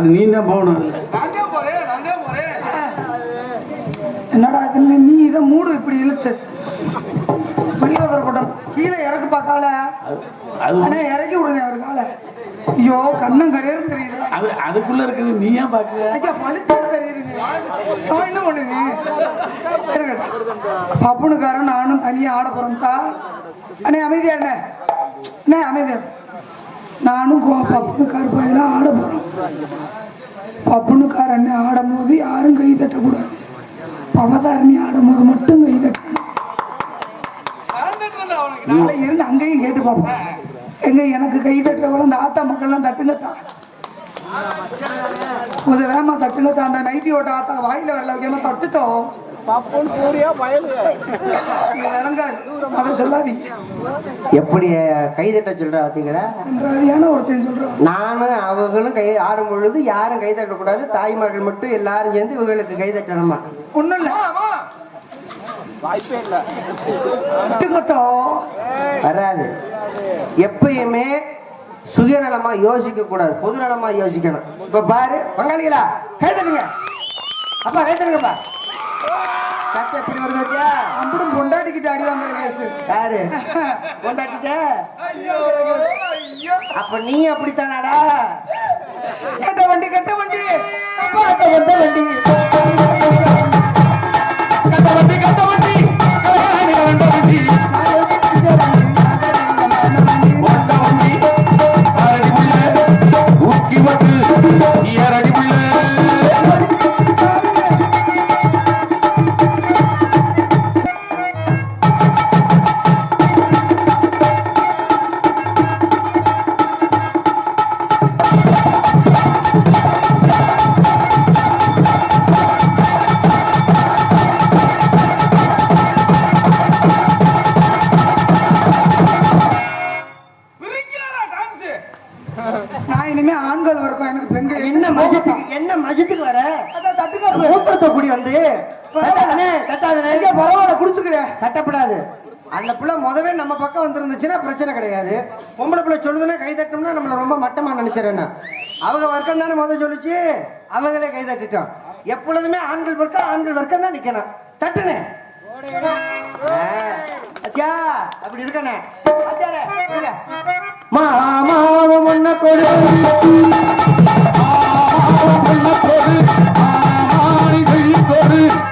அது நீ தான் போகணும் அதுல. நான் தான் போறேன் நான் தான் போறேன் என்னடா இது? நீ இதை மூடு இப்படி இழுத்து. புரியாதர் பட்டம் கீழே இறக்கு பார்க்கால? அண்ணே இறக்கி விடுங்க அவர் காலை. ஐயோ கண்ணம் கரையரும் தெரியுது. அது அதுக்குள்ள இருக்குது நீ ஏன் பாக்குற ஐயா பளிச்சு தெரியுதுங்க. நான் என்ன பண்ணுங்க இருக்கட்டும் பப்புனுக்காரன் நானும் தனியா ஆட போறேன்தா அண்ணே அமைதியா அண்ணே அண்ணே அமைதியா நானும் கோ பப்புனுக்கார பையனா ஆட போறோம் பப்புனுக்கார் அண்ணன் ஆடும் போது யாரும் கை தட்டக்கூடாது. பவதாரணி ஆடும் போது மட்டும் கை தட்டணும் இருந்து அங்கேயும் கேட்டு பார்ப்போம். எங்க எனக்கு கை தட்டுறவங்களும் இந்த ஆத்தா மக்கள்லாம் தட்டுங்கட்டான் கொஞ்சம் வேமா தட்டுங்கத்தா. அந்த நைட்டி ஓட்ட ஆத்தா வாயில வரல. வைக்காம தட்டுட்டோம் அதை சொல்லாதீங்க எப்படி கைதட்ட சொல்ற பார்த்தீங்களா ஒருத்தன் சொல்றான். நானும் அவங்களும் கை ஆடும் பொழுது யாரும் கை தட்டக்கூடாது தாய்மார்கள் மட்டும் எல்லாரும் சேர்ந்து இவங்களுக்கு கை தட்டணுமா ஒண்ணும் இல்ல. தட்டுங்கத்தோ வராது. எப்பயுமே சுயநலமா யோசிக்க கூடாது பொதுநலமா யோசிக்கணும். இப்ப பாரு பங்காளிகளா கை தட்டுங்க அப்பா கை தட்டுங்கப்பா சட்டை எப்படி வருது அடி வாங்குற கேஸ். யாரு? ஐயோ அப்ப நீ அப்படித்தானாடா? கட்ட வண்டி கட்ட வண்டி. கட்ட வண்டி கட்ட வண்டி கட்ட வண்டி. தட்டாதனே தட்டாதனே ஐயா பரவாயில்ல குடிச்சுக்கிறேன். தட்டப்படாது அந்த புள்ள முதவே நம்ம பக்கம் வந்திருந்துச்சுன்னா பிரச்சனை கிடையாது. பொம்பளை பிள்ளை சொல்லுதுன்னா கை தட்டணும்னா நம்மள ரொம்ப மட்டமா நினைச்சிடறேன் அவங்க வர்க்கம் தானே முதல் சொல்லுச்சு? அவங்களே கை தட்டிட்டோம். எப்பொழுதுமே ஆண்கள் வர்க்கம் ஆண்கள் வர்க்கம் தான் நிக்கணும். தட்டுனே. அத்தியா அப்படி இருக்கனே. அத்தியாரே. மாமாவ முன்ன கொடு. மனச்சாட்சி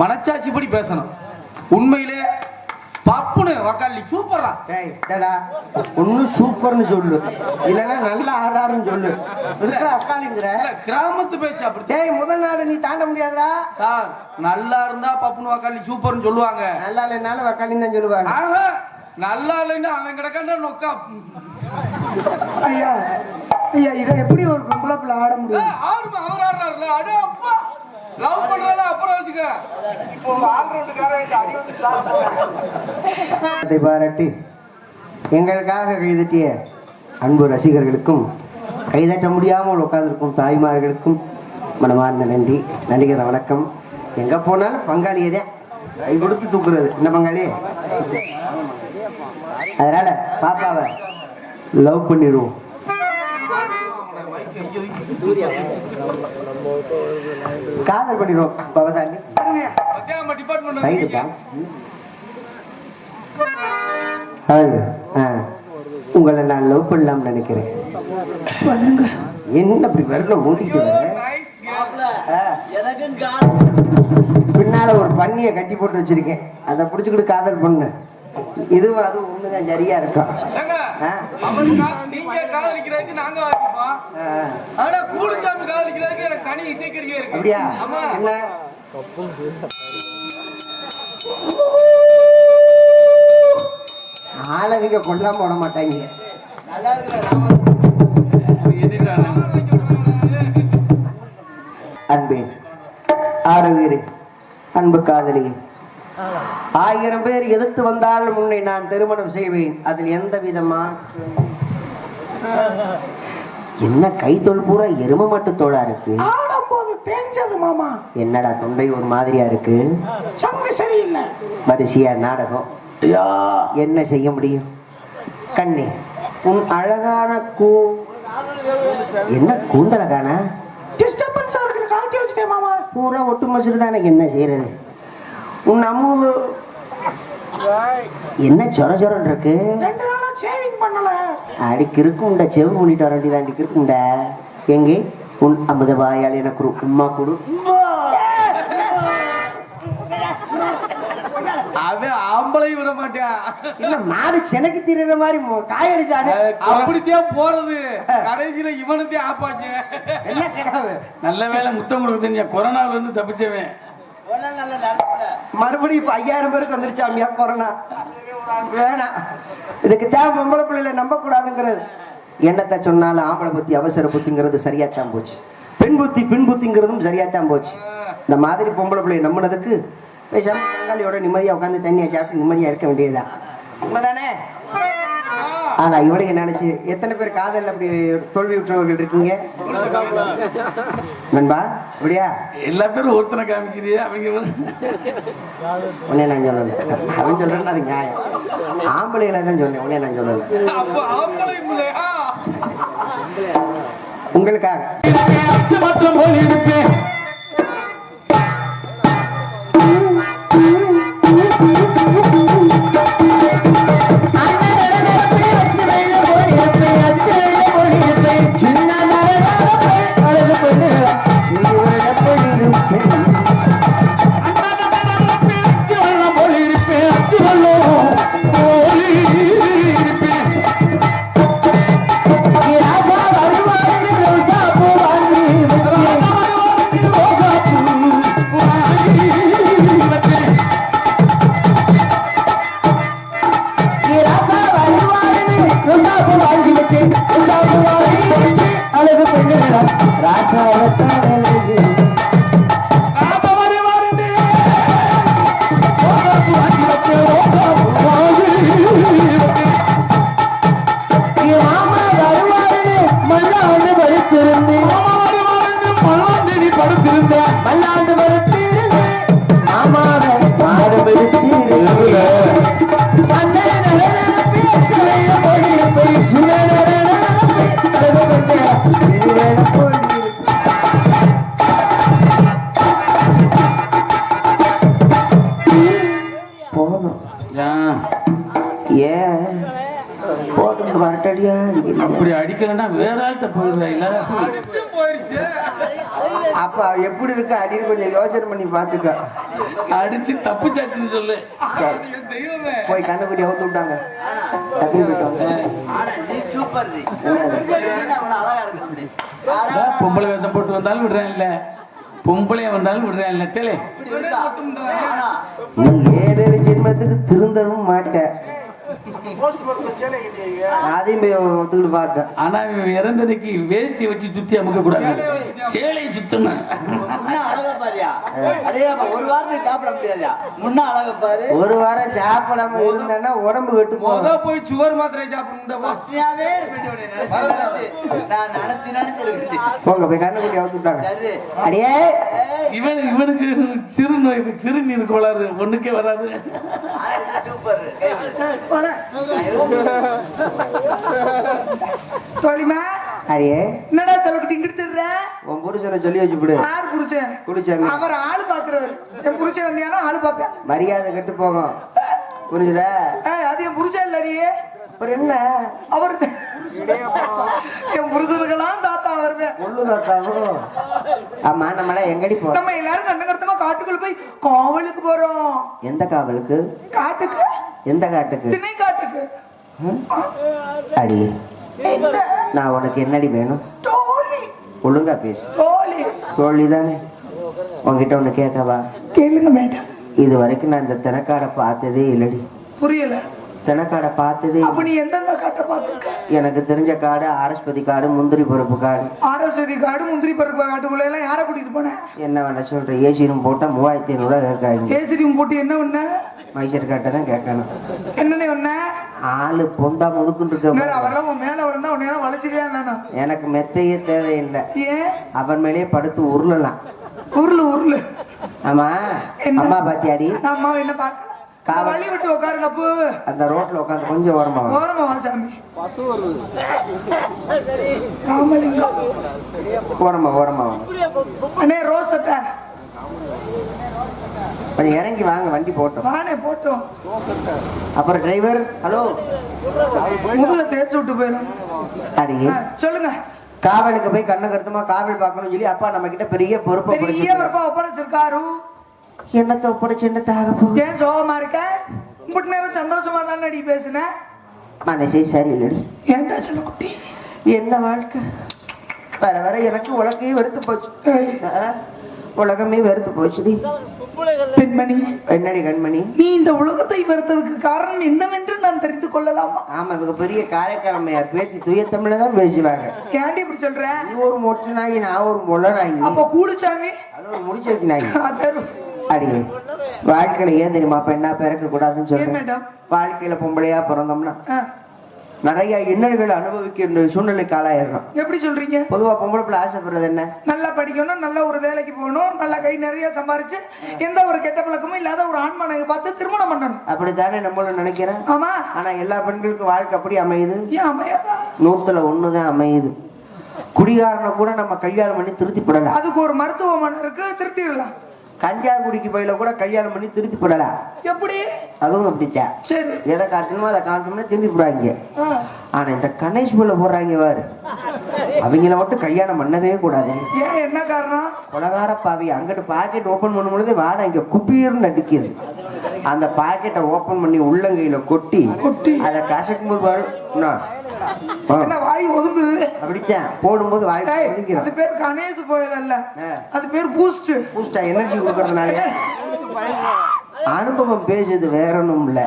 மனச்சாட்சி படி பேசணும். உண்மையிலே பப்புனு வக்காலி சூப்பரா டேய் டேடா சூப்பர்னு சொல்லு. இல்லைன்னா நல்லா ஆறாருன்னு சொல்லு. இருக்கிற கிராமத்து பேச அப்படி. டேய் முதல் நாடு நீ தாண்ட முடியாதுடா. சார் நல்லா இருந்தா பப்புனு வக்காலி சூப்பர்னு சொல்லுவாங்க. நல்லா இல்லைனாலும் அக்காளின்னு தான் சொல்லுவாங்க. ஆஹா, நல்லா இல்லைன்னா அவன் கிடக்காண்ட நொக்கா. ஐயா ஐயா இதை எப்படி ஒரு பொம்பளை பிள்ளை ஆட முடியும்? ஆடுமா அவர் ஆடுறாருல. அடே அப்பா. லவ் பண்றதால அப்புறம் வச்சுக்க இப்போ ஆல்ரவுண்டுக்காரன் அடி வந்து பாராட்டி எங்களுக்காக கைதட்டிய அன்பு ரசிகர்களுக்கும் கைதட்ட முடியாமல் உட்காந்துருக்கும் தாய்மார்களுக்கும் மனமார்ந்த நன்றி. நன்றிகிற வணக்கம். எங்கே போனாலும் பங்காளியே தான் கை கொடுத்து தூக்குறது. என்ன பங்காளி? அதனால் பாப்பாவை லவ் பண்ணிடுவோம் காதல் பண்ணிடுவோம் சைடு ஆ. உங்களை நான் லவ் பண்ணலாம்னு நினைக்கிறேன். என்ன அப்படி வரல வர? ஆ. பின்னால ஒரு பண்ணியை கட்டி போட்டு வச்சிருக்கேன். அதை புடிச்சுக்கிட்டு காதல் பண்ணு. இதுவும் அதுவும் ஒண்ணுதான் சரியா இருக்கும் அப்படியா? என்ன? ஆளவிங்க கொல்லாம விட மாட்டாங்க. அன்பே ஆரோக்கியரே அன்பு காதலியே. ஆயிரம் பேர் எதிர்த்து வந்தாலும் உன்னை நான் திருமணம் செய்வேன். அதில் எந்த விதமா என்ன கைத்தொல் பூரா எரும மாட்டு தோளா இருக்கு? தெரிஞ்சது மாமா. என்னடா தொண்டை ஒரு மாதிரியா இருக்கு? சங்கு சரியில்லை. வரிசையா நாடகம். ஐயா. என்ன செய்ய முடியும்? கண்ணே உன் அழகான கூ என்ன கூந்தல காண டிஸ்டர்பன்ஸா இருக்குன்னு கழட்டி வச்சுட்டேன் மாமா. பூரா ஒட்டு தானே என்ன செய்யறது? உன் அமுது என்ன சொர சொரன் இருக்கு? ரெண்டு நாளா சேவிங் பண்ணல. அடிக்கு இருக்கும்டா செவு பண்ணிட்டு வர வேண்டியது அடிக்கு இருக்கும்டா எங்கே உன் அமுத வாயால் எனக்கு ஒரு உம்மா கொடு. அவன் ஆம்பளை விட மாட்டான் இல்ல மாடு செனக்கு திரிற மாதிரி மொ- காயடிச்சாடு அப்படித்தான் போறது. கடைசியில இவனுத்தையும் ஆப்பாச்சு. என்ன கிடாவு நல்ல வேலை முத்தம் கொடுக்க தெரிஞ்ச கொரோனால இருந்து தப்பிச்சவன். மறுபடியும் இப்ப ஐயாயிரம் பேருக்கு வந்துருச்சாமியா கொரோனா? வேணாம். இதுக்கு தேவை பொம்பளை பிள்ளைல நம்ப கூடாதுங்கிறது என்னத்தை சொன்னாலும் ஆம்பளை புத்தி அவசர புத்திங்கிறது சரியாத்தான் போச்சு. பெண் புத்தி பின் புத்திங்கிறதும் சரியாத்தான் போச்சு. இந்த மாதிரி பொம்பளை பிள்ளைய நம்பினதுக்கு பேசாம பங்காளியோட நிம்மதியா உட்காந்து தண்ணியை சாப்பிட்டு நிம்மதியா இருக்க வேண்டியதுதான். உண்மைதானே? ஆனா இவளைய நினைச்சு எத்தனை பேர் காதல் அப்படி தோல்வி விட்டுறவர்கள் இருக்கீங்க? நண்பா அப்படியா? எல்லா பேரும் ஒருத்தனை காமிக்கிறியே அவங்க உடனே நான் சொல்லல. அவன் சொல்றேன் அது நியாயம். ஆம்பளைகளை தான் சொன்னேன் உடனே நான் சொல்லல. உங்களுக்காக. இல்ல? போயிருச்சு. அப்ப எப்படி இருக்கு? அப்படின்னு கொஞ்சம் யோசனை பண்ணி பாத்துக்க அடிச்சு தப்புச்சாச்சுன்னு சொல்லு. போய் கண்ணுக்குட்டி அவுத்து விட்டாங்க. பொம்பளை வேஷம் போட்டு வந்தாலும் விடுறேன் இல்ல. பொம்பளைய வந்தாலும் விடுறேன் இல்ல. நீ ஏழு ஜென்மத்துக்கு திருந்தவும் மாட்ட அதையும் போய் ஒத்துக்கிட்டு பார்க்க ஆனா இவன் இறந்ததுக்கு வேஷ்டி வச்சு சுத்தி அமுக்க கூடாது. சேலையை சுத்தணும் அழகா பாரியா. ஒரு வாரத்துக்கு சாப்பிட முடியாதா முன்ன அழகா பாரு. ஒரு வாரம் சாப்பிடாம இருந்தேன்னா உடம்பு வெட்டு போகும். போய் சுவர் மாத்திரை நினைச்சு. நான். நினைச்சு நினைச்சிருக்கேன் போங்க போய் கண்ணுக்குட்டி அவுத்து விட்டாங்க. சரி. அடியே. இவன் இவனுக்கு சிறு நோய் சிறுநீர் கோளாறு ஒண்ணுக்கே வராது. தோழிமா அடியே. என்னடா செலவுக்கு இங்கிட்டு உன் புருஷனை சொல்லி வச்சு விடு. யார் புருஷன்? குடிச்சாங்க அவர் ஆளு பாக்குறவர். என் புருஷன் வந்தியானா ஆளு பாப்பேன். மரியாதை கெட்டு போகும். புரிஞ்சுதா? ஏய், அது என் புருஷன் இல்லடி. அப்புறம் என்ன? அவர் என் புருஷனுக்கெல்லாம் தாத்தா வருது முள்ளு தாத்தாவும் ஆமா நம்மளாம் எங்கடி போறோம்? நம்ம எல்லாரும் கண்டகடத்தமா காட்டுக்குள்ள போய் காவலுக்கு போறோம். எந்த காவலுக்கு? காட்டுக்கு. எந்த காட்டுக்கு? திணை காட்டுக்கு? அடி. நான் உனக்கு என்னடி வேணும்? தோழி. ஒழுங்கா பேசு. தோழி. தோழி தானே உன்கிட்ட ஒண்ணு கேட்கவா? கேளுங்க மேடம். இது வரைக்கும் நான் இந்த தினக்காடை பார்த்ததே இல்லடி. புரியல. தினக்காடை பார்த்ததே அப்ப. நீ எந்தெந்த காட்டை பார்த்திருக்க? எனக்கு தெரிஞ்ச காடு ஆரஸ்பதி காடு முந்திரி பருப்பு காடு. ஆரோசதி காடு முந்திரி பருப்பு காட்டுக்குள்ள எல்லாம் யாரை கூட்டிட்டு போனேன் என்ன வேணா சொல்ற ஏசி ரூம் போட்டா மூவாயிரத்தி ஐநூறுவா கேட்கறாங்க ஏசிரியும் போட்டு என்ன பண்ண? மைசூர் காட்டை தான் கேட்கணும். என்னன்னு பண்ண? ஆளு பொந்தா முதுக்குன்னு இருக்க அவரெல்லாம் உன் மேல விழுந்தா உன்னையெல்லாம் வளைச்சிக்கவே இல்லைண்ணா எனக்கு மெத்தையே தேவையில்லை. அவன் மேலேயே படுத்து உருளலாம். உருளு உருளு. ஆமா? அம்மா பாத்தியாடி? நான் அம்மாவை என்ன காவல். வழி விட்டு உட்காருங்க அப்போ. அந்த ரோட்ல உட்காந்து கொஞ்சம் ஓரமா. ஓரமா வா சாமி. ராமலிங்கம் ஓரமா ஓரமா. அண்ணே ரோஸ் சட்டை. கொஞ்சம் இறங்கி வாங்க வண்டி போட்டோம். வானே போட்டோம். அப்புறம் டிரைவர் ஹலோ? முதுக தேய்ச்சி விட்டு போயிடும் ஆ, சொல்லுங்க. காவலுக்கு போய் கண்ணு கருத்துமா காவல் பார்க்கணும்னு சொல்லி அப்பா நம்ம கிட்ட பெரிய பொறுப்பை பெரிய. பொறுப்பா ஒப்படைச்சிருக்காரு. என்னத்தை ஒப்படைச்சு என்னத்தை ஆக போகுது? ஏன் சோகமா இருக்க? முட்டு நேரம் சந்தோஷமா தான் அடி பேசுனேன் மனசே சரியில்லடி. ஏன்டா சொல்ல குட்டி? என்ன வாழ்க்கை? வர வர எனக்கு உலகையே வெறுத்து போச்சு. உலகமே வெறுத்து போச்சுடி. பெண்மணி. என்னடி கண்மணி? நீ இந்த உலகத்தை வெறுத்ததுக்கு காரணம் என்னவென்று நான் தெரிந்து கொள்ளலாமா? ஆமா இவங்க பெரிய காரைக்காலமையார் பேச்சு தூய தமிழ்ல தான் பேசுவாங்க. ஏன்டி இப்படி சொல்ற? நீ ஒரு மொட்டு நாயி நான் ஒரு முளை நாயி அப்ப கூடுச்சாமி அது ஒரு முடிச்சு நாயி அடியே. வாழ்க்கையில ஏன் தெரியுமா பெண்ணா பிறக்க கூடாதுன்னு சொல்றேன் வாழ்க்கையில பொம்பளையா பிறந்தோம்னா நிறைய இன்னல்களை அனுபவிக்கின்ற சூழ்நிலைக்கு ஆளாயிடுறோம். எப்படி சொல்றீங்க? பொதுவா பொம்பளை பிள்ளை ஆசைப்படுறது என்ன? நல்லா படிக்கணும் நல்ல ஒரு வேலைக்கு போகணும் நல்லா கை நிறைய சம்பாரிச்சு எந்த ஒரு கெட்ட பழக்கமும் இல்லாத ஒரு ஆண்மனை பார்த்து திருமணம் பண்ணணும். அப்படித்தானே நம்மளும் நினைக்கிறேன்? ஆமா. ஆனா எல்லா பெண்களுக்கும் வாழ்க்கை அப்படி அமையுது. அமையாதா? நூத்துல ஒண்ணுதான் அமையுது. குடிகாரனை கூட நம்ம கல்யாணம் பண்ணி திருத்தி படலாம். அதுக்கு ஒரு மருத்துவமனை இருக்கு திருத்திடலாம். கஞ்சா குடிக்கு பையில கூட கல்யாணம் பண்ணி திருத்தி படலாம் எப்படி? அதுவும் அப்படித்தான் சரி. எதை காட்டணுமோ அதை காட்டணும்னா திருத்தி போடுறாங்க. ஆனா இந்த கணேஷ் புள்ள போடுறாங்க பாரு. அவங்கள மட்டும் கல்யாணம் பண்ணவே கூடாது. ஏன் என்ன காரணம்? கொலகார பாவி அங்கிட்டு பாக்கெட் ஓபன் பண்ணும் பொழுது வாடை இங்க குப்பீர்னு அடிக்குது அந்த பாக்கெட்டை ஓபன் பண்ணி உள்ளங்கையில கொட்டி கொட்டி. அதை கசக்கும் போது என்ன? வாய் ஒதுங்குது? அப்படித்தான் போடும்போது வாய் ஏய், அது பேர் கணேசு புயல் அல்ல. அது பேர் பூஸ்ட். பூஸ்டா? எனர்ஜி கொடுக்கறதுனால? அனுபவம் பேசுது வேற ஒண்ணும் இல்ல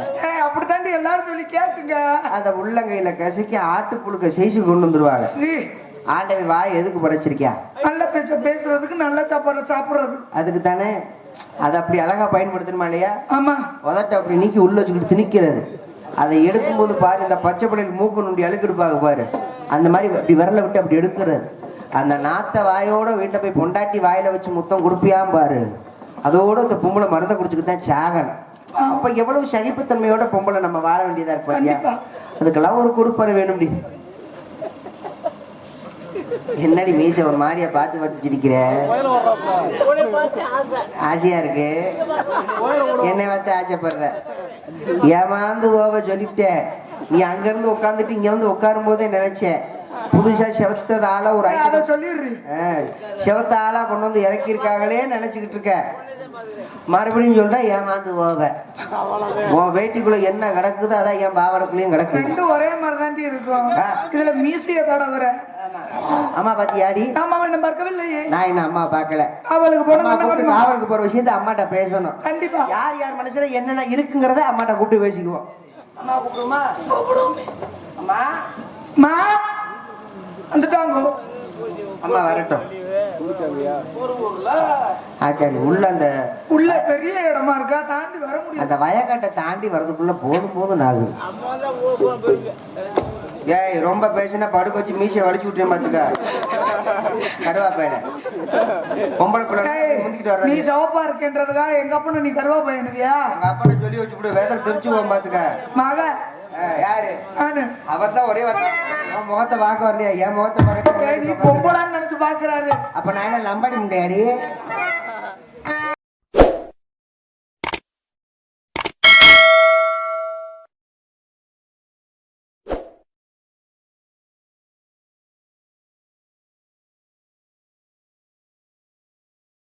அப்படித்தாண்டி எல்லாரும் சொல்லி கேக்குங்க. அத உள்ளங்கையில கசக்கி ஆட்டு புழுக்க செய்து கொண்டு வந்துருவாங்க. ஆண்டவி வாய் எதுக்கு படைச்சிருக்கியா? நல்ல பேச்ச பேசுறதுக்கு நல்ல சாப்பாடு சாப்பிடுறதுக்கு. அதுக்கு தானே அதை அப்படி அழகா பயன்படுத்தணுமா இல்லையா? ஆமா. உதட்ட அப்படி நீக்கி உள்ள வச்சுக்கிட்டு திணிக்கிறது. அதை எடுக்கும்போது பாரு இந்த பச்சை பிள்ளைகள் மூக்கு நுண்டி அழுக்கெடுப்பாங்க பாரு அந்த மாதிரி அப்படி விரல விட்டு அப்படி எடுக்கிறது. அந்த நாத்த வாயோட வீட்டை போய் பொண்டாட்டி வாயில வச்சு முத்தம் கொடுப்பியாம் பாரு. அதோட இந்த பொம்பளை மருந்தை குடிச்சுக்கிட்டு தான் சாகணும். அப்ப எவ்வளவு சகிப்புத்தன்மையோட பொம்பளை நம்ம வாழ வேண்டியதா இருப்பா கண்டிப்பா. அதுக்கெல்லாம் ஒரு கொடுப்பறை வேணும்டி. என்னடி மீச ஒரு மாதிரியா பார்த்து பார்த்து சிரிக்கிற? ஆசையா இருக்கு? என்னை பார்த்து ஆசைப்படுற? ஏமாந்து ஓவ சொல்லிவிட்டேன் நீ அங்க இருந்து உட்காந்துட்டு இங்க வந்து உட்காரும் போதே நினைச்சேன். புதுசா செவத்தது ஆளா ஒரு அதை ஐட்டம் சொல்லிடுறி. செவத்த ஆளா கொண்டு வந்து இறக்கியிருக்காங்களே நினைச்சுக்கிட்டு இருக்க? மறுபடியும் சொல்ற ஏமாந்து ஓவ? உன் வேட்டிக்குள்ள என்ன கிடக்குதோ அதான் என் பாவனைக்குள்ளேயும் கிடக்குது. ரெண்டும் ஒரே மாதிரி இருக்கும். இதுல மீசிய தடவுற அம்மா பாத்தியாடி? ஆமா என்ன பார்க்கவில்லையே. நான் என்ன அம்மா பார்க்கல. அவளுக்கு அம்மா போன காவலுக்கு போற விஷயத்த அம்மாட்ட பேசணும். கண்டிப்பா. யார் யார் மனசுல என்னென்ன இருக்குங்கிறத அம்மாட்ட கூப்பிட்டு பேசிக்குவோம். அம்மா கூப்பிடுமா அம்மா. மா வந்துட்டாங்க. அம்மா வரட்டும். உள்ள அந்த உள்ள பெரிய இடமா இருக்கா? தாண்டி வர முடியாது. அந்த வயக்காட்டை தாண்டி வர்றதுக்குள்ள போதும் போதும் ஆகுது ஏய் ரொம்ப பேசினா படுக்க வச்சு மீசை வடிச்சு விட்டேன் பாத்துக்க. கருவாப்பையில பொம்பளை பிள்ளை முந்திக்கிட்டு நீ சவப்பா இருக்கன்றதுக்காக எங்க அப்பனை நீ கருவா பையனுவியா எங்க அப்பனை சொல்லி வச்சு விடு வேதர் திருச்சுவோம் பாத்துக்க. மக யாரு? அவர் தான் ஒரே உன் முகத்தை பார்க்க வரலையா? என் முகத்தை நீ பார்க்க பொம்பளான்னு நினைச்சு பாக்குறாரு அப்ப நான் என்ன லம்பாடி முண்டையாடி